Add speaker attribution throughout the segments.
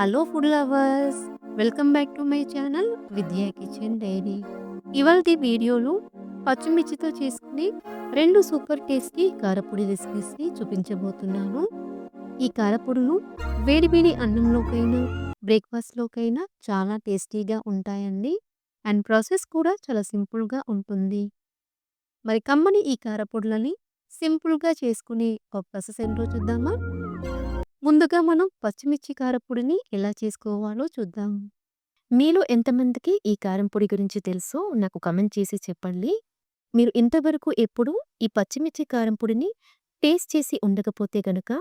Speaker 1: Hello food lovers welcome back to my channel Vidya kitchen diary. ఇవాళ వీడియోలో పచ్చిమిర్చితో చేసుకుని రెండు సూపర్ టేస్టీ కారపొడి రెసిపీస్ని చూపించబోతున్నాను. ఈ కారపొడులు వేడివేడి అన్నంలోకైనా బ్రేక్ఫాస్ట్లోకైనా చాలా టేస్టీగా ఉంటాయండి. అండ్ ప్రాసెస్ కూడా చాలా సింపుల్గా ఉంటుంది. మరి కమ్మని ఈ కారపొడులని సింపుల్గా చేసుకునే ఒక ప్రాసెస్ ఏంటో చూద్దామా? ముందుగా మనం పచ్చిమిర్చి కారపొడిని ఎలా చేసుకోవాలో చూద్దాం. మీలో ఎంతమందికి ఈ కారం పొడి గురించి తెలుసో నాకు కమెంట్ చేసి చెప్పండి. మీరు ఇంతవరకు ఎప్పుడు ఈ పచ్చిమిర్చి కారం పొడిని టేస్ట్ చేసి ఉండకపోతే గనుక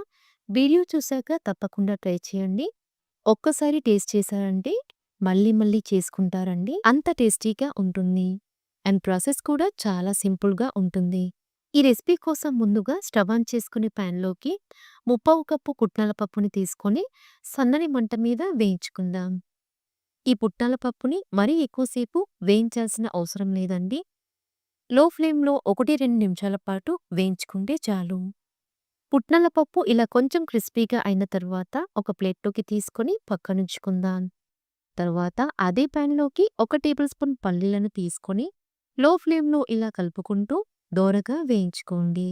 Speaker 1: వీడియో చూశాక తప్పకుండా ట్రై చేయండి. ఒక్కసారి టేస్ట్ చేశారంటే మళ్ళీ మళ్ళీ చేసుకుంటారండి. అంత టేస్టీగా ఉంటుంది. అండ్ ప్రాసెస్ కూడా చాలా సింపుల్గా ఉంటుంది. ఈ రెసిపీ కోసం ముందుగా స్టవ్ ఆన్ చేసుకునే ప్యాన్లోకి ముప్పావు కప్పు పుట్నాల పప్పుని తీసుకొని సన్నని మంట మీద వేయించుకుందాం. ఈ పుట్నాల పప్పుని మరీ ఎక్కువసేపు వేయించాల్సిన అవసరం లేదండి. లో ఫ్లేమ్లో ఒకటి రెండు నిమిషాల పాటు వేయించుకుంటే చాలు. పుట్నాల పప్పు ఇలా కొంచెం క్రిస్పీగా అయిన తర్వాత ఒక ప్లేట్లోకి తీసుకొని పక్కనుంచుకుందాం తర్వాత అదే ప్యాన్లోకి ఒక టేబుల్ స్పూన్ పల్లీలను తీసుకొని లో ఫ్లేమ్లో ఇలా కలుపుకుంటూ దోరగా వేయించుకోండి.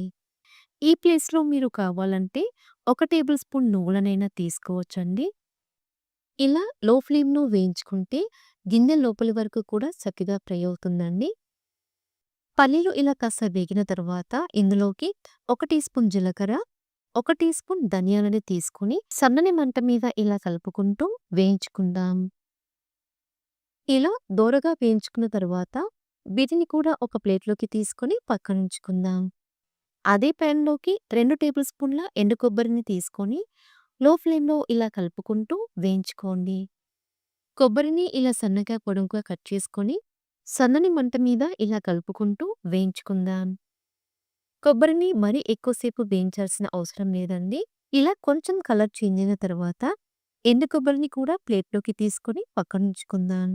Speaker 1: ఈ ప్లేస్లో మీరు కావాలంటే ఒక టేబుల్ స్పూన్ నువ్వులనైనా తీసుకోవచ్చండి. ఇలా లో ఫ్లేమ్లో వేయించుకుంటే గిన్నె లోపలి వరకు కూడా చక్కగా ఫ్రై అవుతుందండి. పల్లీలు ఇలా కాస్త వేగిన తర్వాత ఇందులోకి ఒక టీ స్పూన్ జీలకర్ర ఒక టీ స్పూన్ ధనియాలని తీసుకుని సన్నని మంట మీద ఇలా కలుపుకుంటూ వేయించుకుందాం. ఇలా దోరగా వేయించుకున్న తర్వాత వీటిని కూడా ఒక ప్లేట్లోకి తీసుకొని పక్కనుంచుకుందాం. అదే ప్యాన్లోకి రెండు టేబుల్ స్పూన్ల ఎండు కొబ్బరిని తీసుకొని లో ఫ్లేమ్లో ఇలా కలుపుకుంటూ వేయించుకోండి. కొబ్బరిని ఇలా సన్నగా పొడుగుగా కట్ చేసుకొని సన్నని మంట మీద ఇలా కలుపుకుంటూ వేయించుకుందాం. కొబ్బరిని మరీ ఎక్కువసేపు వేయించాల్సిన అవసరం లేదండి. ఇలా కొంచెం కలర్ చేంజ్ అయిన తర్వాత ఎండు కొబ్బరిని కూడా ప్లేట్లోకి తీసుకొని పక్కనుంచుకుందాం.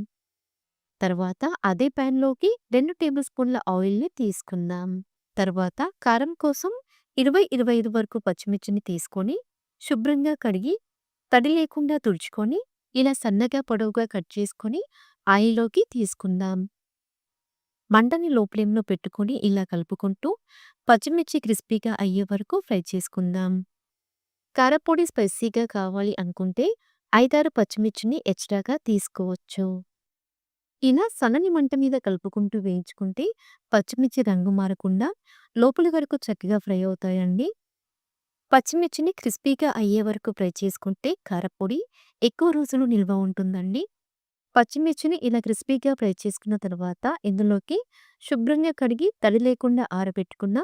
Speaker 1: తర్వాత అదే ప్యాన్లోకి రెండు టేబుల్ స్పూన్ల ఆయిల్ని తీసుకుందాం. తర్వాత కారం కోసం ఇరవై ఇరవై ఐదు వరకు పచ్చిమిర్చిని తీసుకొని శుభ్రంగా కడిగి తడి లేకుండా తుడుచుకొని ఇలా సన్నగా పొడవుగా కట్ చేసుకొని ఆయిల్లోకి తీసుకుందాం. మంటని లో ఫ్లేమ్లో పెట్టుకొని ఇలా కలుపుకుంటూ పచ్చిమిర్చి క్రిస్పీగా అయ్యే వరకు ఫ్రై చేసుకుందాం. కారపొడి స్పైసీగా కావాలి అనుకుంటే ఐదారు పచ్చిమిర్చిని ఎక్స్ట్రాగా తీసుకోవచ్చు. ఇలా సన్నని మంట మీద కలుపుకుంటూ వేయించుకుంటే పచ్చిమిర్చి రంగు మారకుండా లోపలి వరకు చక్కగా ఫ్రై అవుతాయండి. పచ్చిమిర్చిని క్రిస్పీగా అయ్యే వరకు ఫ్రై చేసుకుంటే కారపొడి ఎక్కువ రోజులు నిల్వ ఉంటుందండి. పచ్చిమిర్చిని ఇలా క్రిస్పీగా ఫ్రై చేసుకున్న తర్వాత ఇందులోకి శుభ్రంగా కడిగి తడి లేకుండా ఆరబెట్టుకున్న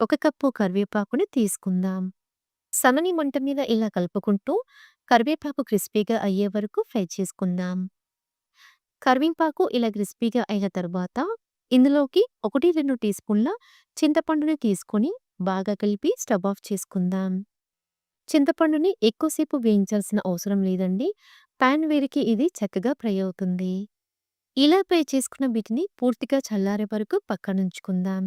Speaker 1: ఒక కప్పు కరివేపాకుని తీసుకుందాం. సన్నని మంట మీద ఇలా కలుపుకుంటూ కరివేపాకు క్రిస్పీగా అయ్యే వరకు ఫ్రై చేసుకుందాం. కరివేపాకు ఇలా క్రిస్పీగా అయిన తర్వాత ఇందులోకి ఒకటి రెండు టీ స్పూన్ల చింతపండుని తీసుకొని బాగా కలిపి స్టవ్ ఆఫ్ చేసుకుందాం. చింతపండుని ఎక్కువసేపు వేయించాల్సిన అవసరం లేదండి. పాన్ వేడికి ఇది చక్కగా ఫ్రై అవుతుంది. ఇలా ఫ్రై చేసుకున్న వీటిని పూర్తిగా చల్లారే వరకు పక్కనుంచుకుందాం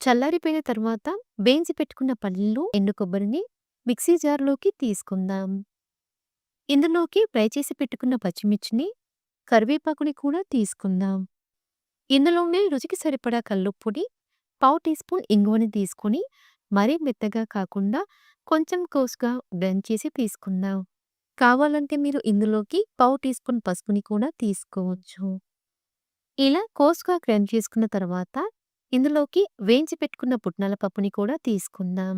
Speaker 1: చల్లారిపోయిన తర్వాత వేయించి పెట్టుకున్న పల్లీలు ఎండు కొబ్బరిని మిక్సీ జార్లోకి తీసుకుందాం. ఇందులోకి ఫ్రై చేసి పెట్టుకున్న పచ్చిమిర్చిని కరివేపాకుని కూడా తీసుకుందాం. ఇందులోనే రుచికి సరిపడా కల్లుప్పొడి పావు టీ స్పూన్ ఇంగువని తీసుకొని మరీ మెత్తగా కాకుండా కొంచెం కోసుగా బ్లెండ్ చేసి తీసుకుందాం. కావాలంటే మీరు ఇందులోకి పావు టీ స్పూన్ పసుపుని కూడా తీసుకోవచ్చు. ఇలా కోసుగా గ్రైండ్ చేసుకున్న తర్వాత ఇందులోకి వేయించి పెట్టుకున్న పుట్నాల పప్పుని కూడా తీసుకుందాం.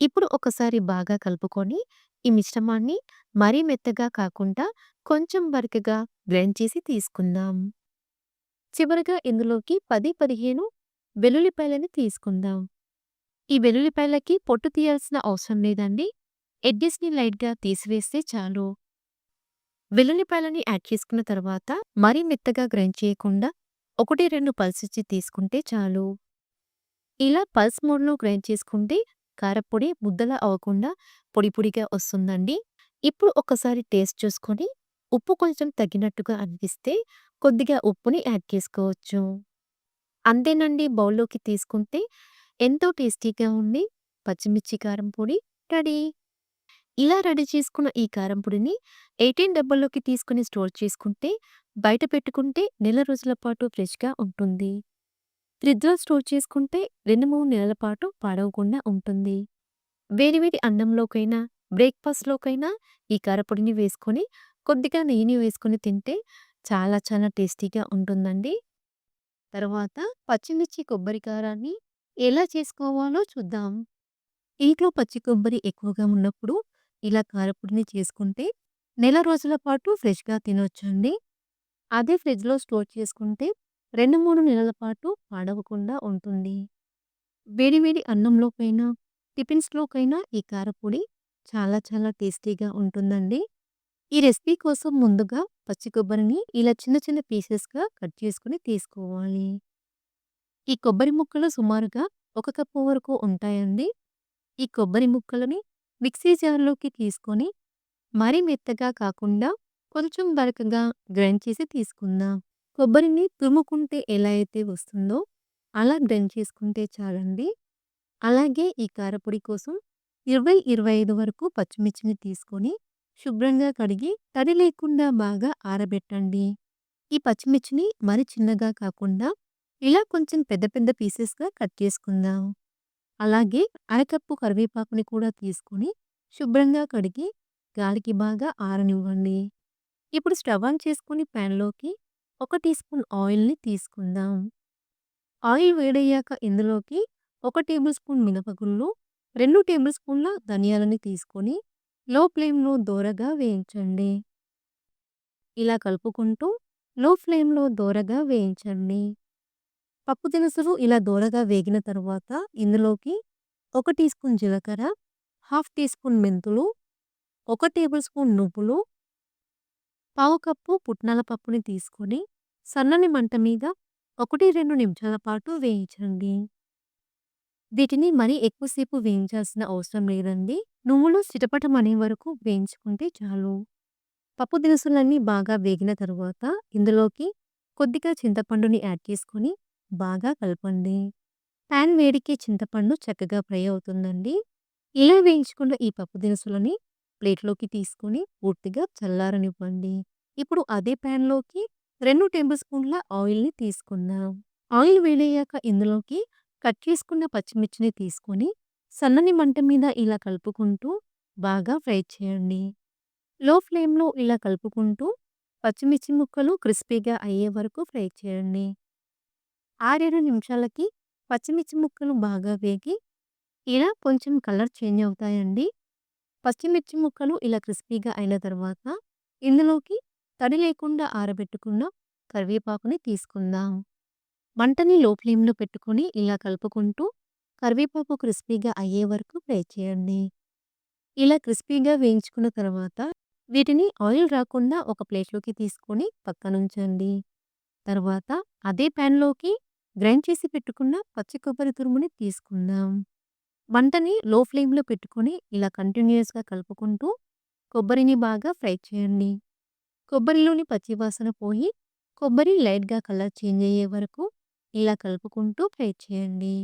Speaker 1: ఇప్పుడు ఒకసారి బాగా కలుపుకొని ఈ మిశ్రమాన్ని మరీ మెత్తగా కాకుండా కొంచెం బరకగా గ్రైండ్ చేసి తీసుకుందాం. చివరగా ఇందులోకి పది పదిహేను వెల్లుల్లిపాయలని తీసుకుందాం. ఈ వెల్లుల్లిపాయలకి పొట్టు తీయాల్సిన అవసరం లేదండి. ఎడ్జెస్ని లైట్గా తీసివేస్తే చాలు. వెల్లుల్లిపాయలని యాడ్ చేసుకున్న తర్వాత మరీ మెత్తగా గ్రైండ్ చేయకుండా ఒకటి రెండు పల్స్ ఇచ్చి తీసుకుంటే చాలు. ఇలా పల్స్ మోడ్లో గ్రైండ్ చేసుకుంటే కారపొడి ముద్దలా అవ్వకుండా పొడి పొడిగా వస్తుందండి. ఇప్పుడు ఒకసారి టేస్ట్ చూసుకొని ఉప్పు కొంచెం తగ్గినట్టుగా అనిపిస్తే కొద్దిగా ఉప్పుని యాడ్ చేసుకోవచ్చు. అంతేనండి బౌల్లోకి తీసుకుంటే ఎంతో టేస్టీగా ఉండి పచ్చిమిర్చి కారం పొడి రెడీ. ఇలా రెడీ చేసుకున్న ఈ కారం పొడిని 18 డబ్బాల్లోకి తీసుకుని స్టోర్ చేసుకుంటే, బయట పెట్టుకుంటే నెల రోజుల పాటు ఫ్రెష్‌గా ఉంటుంది. ఫ్రిడ్జ్‌లో స్టోర్ చేసుకుంటే 2, 3 నెలల పాటు పాడవకుండా ఉంటుంది. వేడి వేడి అన్నంలోకైనా, బ్రేక్‌ఫాస్ట్‌లోకైనా ఈ కారపొడిని వేసుకొని, కొద్దిగా నెయ్యిని వేసుకొని తింటే చాలా చాలా టేస్టీగా ఉంటుందండి. తర్వాత పచ్చిమిర్చి కొబ్బరి కారాన్ని ఎలా చేసుకోవాలో చూద్దాం. ఇంట్లో పచ్చి కొబ్బరి ఎక్కువగా ఉన్నప్పుడు ఇలా కారపొడిని చేసుకుంటే నెల రోజుల పాటు ఫ్రెష్‌గా తినొచ్చండి. అదే ఫ్రిడ్జ్‌లో స్టోర్ చేసుకుంటే 2, 3 నెలల పాటు పాడవకుండా ఉంటుంది. వేడి వేడి అన్నంలోకైనా, టిఫిన్స్‌లోకైనా ఈ కారపొడి చాలా చాలా టేస్టీగా ఉంటుందండి. ఈ రెసిపీ కోసం ముందుగా పచ్చి కొబ్బరిని ఇలా చిన్న చిన్న పీసెస్‌గా కట్ చేసుకుని తీసుకోవాలి. ఈ కొబ్బరి ముక్కలు సుమారుగా ఒక కప్పు వరకు ఉంటాయండి. ఈ కొబ్బరి ముక్కలని మిక్సీ జార్‌లోకి తీసుకొని, మరీ మెత్తగా కాకుండా కొంచెం బరకగా గ్రైండ్ చేసి తీసుకుందాం. కొబ్బరిని తురుముకుంటే ఎలా అయితే వస్తుందో, అలా గ్రైండ్ చేసుకుంటే చాలండి. అలాగే ఈ కారపొడి కోసం 20, 25 వరకు పచ్చిమిర్చిని తీసుకొని, శుభ్రంగా కడిగి తడి లేకుండా బాగా ఆరబెట్టండి. ఈ పచ్చిమిర్చిని మరి చిన్నగా కాకుండా, ఇలా కొంచెం పెద్ద పెద్ద పీసెస్‌గా కట్ చేసుకుందాం. అలాగే అరకప్పు కరివేపాకుని కూడా తీసుకొని, శుభ్రంగా కడిగి గాలికి బాగా ఆరనివ్వండి. ఇప్పుడు స్టవ్ ఆన్ చేసుకుని పాన్‌లోకి ఒక టీ స్పూన్ ఆయిల్‌ని తీసుకుందాం. ఆయిల్ వేడయ్యాక ఇందులోకి ఒక టేబుల్ స్పూన్ మినపగుళ్ళు, రెండు టేబుల్ స్పూన్ల ధనియాలని తీసుకొని, లో ఫ్లేమ్‌లో దోరగా వేయించండి. ఇలా కలుపుకుంటూ లో ఫ్లేమ్‌లో దోరగా వేయించండి. పప్పు దినుసులు ఇలా దోరగా వేగిన తర్వాత ఇందులోకి ఒక టీ స్పూన్ జీలకర్ర, హాఫ్ టీ స్పూన్ మెంతులు, ఒక టేబుల్ స్పూన్ నువ్వులు, పావు కప్పు పుట్నాల పప్పుని తీసుకొని, సన్నని మంట మీద 1, 2 నిమిషాల పాటు వేయించండి. వీటిని మరీ ఎక్కువసేపు వేయించాల్సిన అవసరం లేదండి. నువ్వులు చిటపటమనే వరకు వేయించుకుంటే చాలు. పప్పు దినుసులన్నీ బాగా వేగిన తరువాత ఇందులోకి కొద్దిగా చింతపండుని యాడ్ చేసుకొని బాగా కలపండి. పాన్ వేడికి చింతపండు చక్కగా ఫ్రై అవుతుందండి. ఇలా వేయించుకున్న ఈ పప్పు దినుసులని ప్లేట్‌లోకి తీసుకొని పూర్తిగా చల్లారనివ్వండి. ఇప్పుడు అదే పాన్‌లోకి రెండు టేబుల్ స్పూన్ల ఆయిల్‌ని తీసుకుందాం. ఆయిల్ వేడయ్యాక ఇందులోకి కట్ చేసుకున్న పచ్చిమిర్చిని తీసుకొని, సన్నని మంట మీద ఇలా కలుపుకుంటూ బాగా ఫ్రై చేయండి. లో ఫ్లేమ్‌లో ఇలా కలుపుకుంటూ పచ్చిమిర్చి ముక్కలు క్రిస్పీగా అయ్యే వరకు ఫ్రై చేయండి. 6, 7 నిమిషాలకి పచ్చిమిర్చి ముక్కలు బాగా వేగి, ఇలా కొంచెం కలర్ చేంజ్ అవుతాయండి. పచ్చిమిర్చి ముక్కలు ఇలా క్రిస్పీగా అయిన తర్వాత ఇందులోకి తడి లేకుండా ఆరబెట్టుకున్న కరివేపాకుని తీసుకుందాం. మంటని లో ఫ్లేమ్‌లో పెట్టుకొని ఇలా కలుపుకుంటూ కరివేపాకు క్రిస్పీగా అయ్యే వరకు ఫ్రై చేయండి. ఇలా క్రిస్పీగా వేయించుకున్న తర్వాత వీటిని ఆయిల్ రాకుండా ఒక ప్లేట్‌లోకి తీసుకొని పక్కనుంచండి. తర్వాత అదే పాన్‌లోకి గ్రైండ్ చేసి పెట్టుకున్న పచ్చి కొబ్బరి తురుముని తీసుకుందాం. మంటని లో ఫ్లేమ్‌లో పెట్టుకొని ఇలా కంటిన్యూయస్‌గా కలుపుకుంటూ కొబ్బరిని బాగా ఫ్రై చేయండి. కొబ్బరిలోని పచ్చి వాసన పోయి, కొబ్బరి లైట్‌గా కలర్ చేంజ్ అయ్యే వరకు ఇలా కలుపుకుంటూ ఫ్రై చేయండి.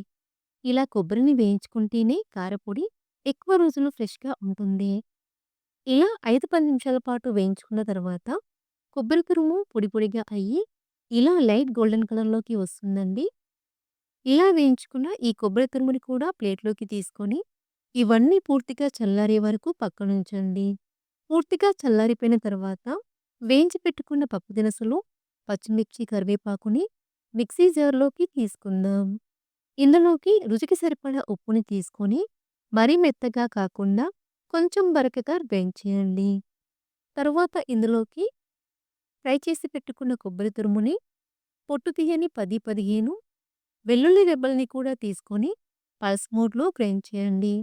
Speaker 1: ఇలా కొబ్బరిని వేయించుకుంటేనే కారపొడి ఎక్కువ రోజులు ఫ్రెష్‌గా ఉంటుంది. ఇలా 5, 10 నిమిషాల పాటు వేయించుకున్న తర్వాత కొబ్బరి తురుము పొడి పొడిగా అయ్యి, ఇలా లైట్ గోల్డెన్ కలర్‌లోకి వస్తుందండి. ఇలా వేయించుకున్న ఈ కొబ్బరి తురుముని కూడా ప్లేట్‌లోకి తీసుకొని, ఇవన్నీ పూర్తిగా చల్లారే వరకు పక్కనుంచండి. పూర్తిగా చల్లారిపోయిన తర్వాత వేయించి పెట్టుకున్న పప్పు దినుసులు, పచ్చిమిర్చి, కరివేపాకుని మిక్సీ జార్‌లోకి తీసుకుందాం. ఇందులోకి రుచికి సరిపడా ఉప్పుని తీసుకొని, మరీ మెత్తగా కాకుండా కొంచెం బరకగా వేయించేయండి చేయండి. తరువాత ఇందులోకి ఫ్రై చేసి పెట్టుకున్న కొబ్బరి తురుముని, పొట్టు తీయని 10, 15 వెల్లుల్లి రెబ్బల్ని కూడా తీసుకొని పల్స్ మోడ్‌లో గ్రైండ్ చేయండి.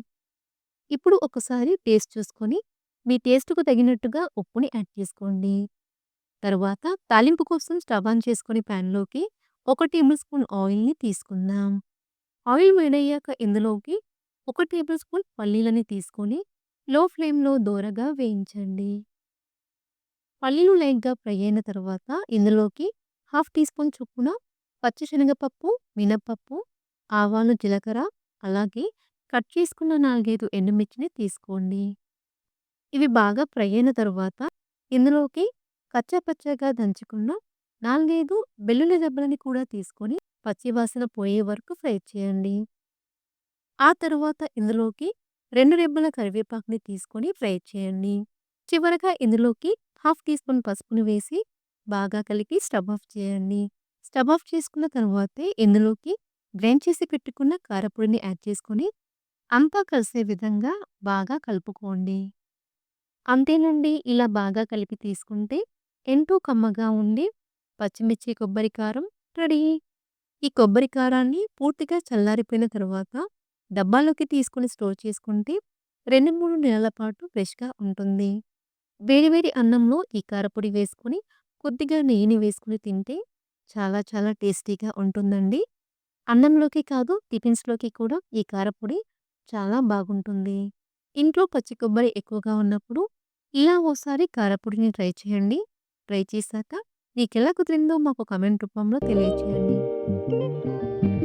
Speaker 1: ఇప్పుడు ఒకసారి టేస్ట్ చూసుకొని, మీ టేస్ట్‌కు తగినట్టుగా ఉప్పుని యాడ్ చేసుకోండి. తర్వాత తాలింపు కోసం స్టవ్ ఆన్ చేసుకొని పాన్‌లోకి ఒక టేబుల్ స్పూన్ ఆయిల్‌ని తీసుకుందాం. ఆయిల్ వేడయ్యాక ఇందులోకి ఒక టేబుల్ స్పూన్ పల్లీలని తీసుకొని, లో ఫ్లేమ్‌లో దోరగా వేయించండి. పల్లీలు లైట్‌గా ఫ్రై అయిన తర్వాత ఇందులోకి హాఫ్ టీ స్పూన్ చొప్పున పచ్చిశనగపప్పు, మినప్పప్పు, మినపప్పు, ఆవాలు, జీలకర్ర అలాగే కట్ చేసుకున్న 4, 5 ఎండుమిర్చిని తీసుకోండి. ఇవి బాగా ఫ్రై అయిన తరువాత ఇందులోకి కచ్చాపచ్చాగా దంచుకున్న 4, 5 వెల్లుల్లి రెబ్బలని కూడా తీసుకొని పచ్చివాసన పోయే వరకు ఫ్రై చేయండి. ఆ తరువాత ఇందులోకి రెండు రెబ్బల కరివేపాకుని తీసుకొని ఫ్రై చేయండి. చివరగా ఇందులోకి హాఫ్ టీ స్పూన్ పసుపుని వేసి బాగా కలిపి స్టవ్ ఆఫ్ చేయండి. స్టవ్ ఆఫ్ చేసుకున్న తర్వాతే ఇందులోకి గ్రైండ్ చేసి పెట్టుకున్న కారపొడిని యాడ్ చేసుకొని అంతా కలిసే విధంగా బాగా కలుపుకోండి. అంతేనండి. ఇలా బాగా కలిపి తీసుకుంటే ఎంతో కమ్మగా ఉండి పచ్చిమిర్చి కొబ్బరి కారం రెడీ. ఈ కొబ్బరి కారాన్ని పూర్తిగా చల్లారిపోయిన తర్వాత డబ్బాలోకి తీసుకొని స్టోర్ చేసుకుంటే 2, 3 నెలల పాటు ఫ్రెష్‌గా ఉంటుంది. వేడి వేడి అన్నంలో ఈ కారపొడి వేసుకొని కొద్దిగా నెయ్యిని వేసుకుని తింటే చాలా చాలా టేస్టీగా ఉంటుందండి. అన్నంలోకి కాదు టిఫిన్స్‌లోకి కూడా ఈ కారపొడి చాలా బాగుంటుంది. ఇంట్లో పచ్చి కొబ్బరి ఎక్కువగా ఉన్నప్పుడు ఇలా ఓసారి కారపొడిని ట్రై చేయండి. ట్రై చేశాక మీకెలా కుదిరిందో మాకు కామెంట్ రూపంలో తెలియచేయండి.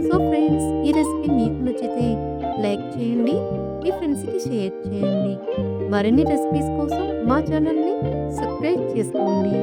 Speaker 1: సో ఫ్రెండ్స్ ఈ రెసిపీ మీకు నచ్చితే లైక్ చేయండి. మీ ఫ్రెండ్స్‌కి షేర్ చేయండి. మరిన్ని రెసిపీస్ కోసం మా ఛానల్‌ని సబ్స్క్రైబ్ చేసుకోండి.